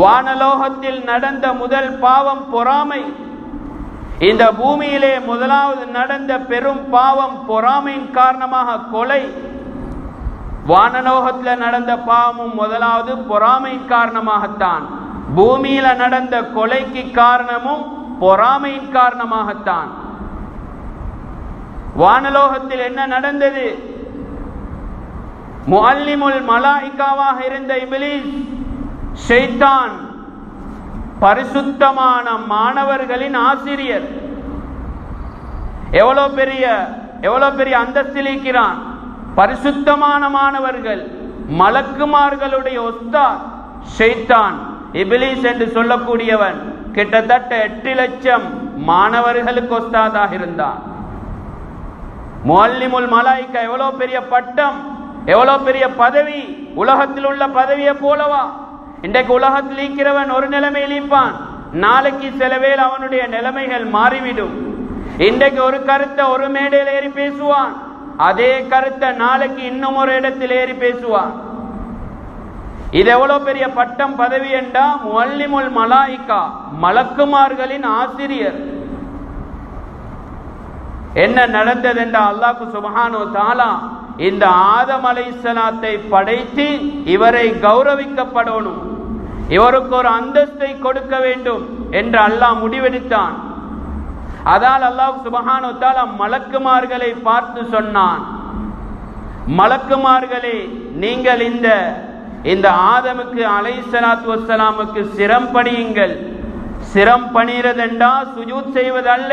வானலோகத்தில் நடந்த முதல் பாவம் பொறாமை. இந்த பூமியிலே முதலாவது நடந்த பெரும் பாவம் பொறாமையின் காரணமாக கொலை. வானலோகத்தில் நடந்த பாவமும் முதலாவது பொறாமையின் காரணமாகத்தான். பூமியில நடந்த கொலைக்கு காரணமும் பொறாமையின் காரணமாகத்தான். வானலோகத்தில் என்ன நடந்தது? முஅல்லிமுல் மலாய்க்காவாக இருந்த இபிலிஸ் ஷெய்தான் பரிசுத்தமான மாணவர்களின் ஆசிரியர். எவ்வளோ பெரிய எவ்வளோ பெரிய அந்தஸ்தில் இருக்கிறான். பரிசுத்தமான மாணவர்கள் மலக்குமார்களுடைய ஒஸ்தாத் ஷெய்தான் இபிலிஸ் என்று சொல்லக்கூடியவன் கிட்டத்தட்ட எட்டு லட்சம் மாணவர்களுக்கு ஒஸ்தாதாக இருந்தான். முல்லிமுல் மலாய்க்கா எவ்வளோ பெரிய பட்டம் எவ்வளோ பெரிய பதவி உலகத்தில் உள்ள பதவியை போலவா? இன்றைக்கு உலகத்தில் இருக்கிறவன் ஒரு நிலைமையில் இருப்பான் நாளைக்கு சில அவனுடைய நிலைமைகள் மாறிவிடும். இன்றைக்கு ஒரு கருத்தை ஒரு மேடையில் ஏறி பேசுவான். அதே கருத்தை நாளைக்கு இன்னும் ஒரு இடத்தில் ஏறி பேசுவான். இது எவ்வளவு பெரிய பட்டம் பதவி என்றா முல்லிமுல் மலாய்க்கா மலக்குமார்களின் ஆசிரியர். என்ன நடந்தது என்ற அல்லாஹு சுபஹானோ தாலா இந்த ஆதம் அலைசலாத்தை படைத்து இவரை கௌரவிக்கப்படணும். இவருக்கு ஒரு அந்தஸ்தை கொடுக்க வேண்டும் என்று அல்லாஹ் முடிவெடுத்தான். அதால் அல்லாஹ் சுபஹானு மலக்குமார்களை பார்த்து சொன்னான். மலக்குமார்களே நீங்கள் இந்த இந்த ஆதமுக்கு அலை சலாத்து வசலாமுக்கு சிரம் பணியுங்கள் சிரம் பணிகிறதெண்டா சுஜூத் செய்வதல்ல.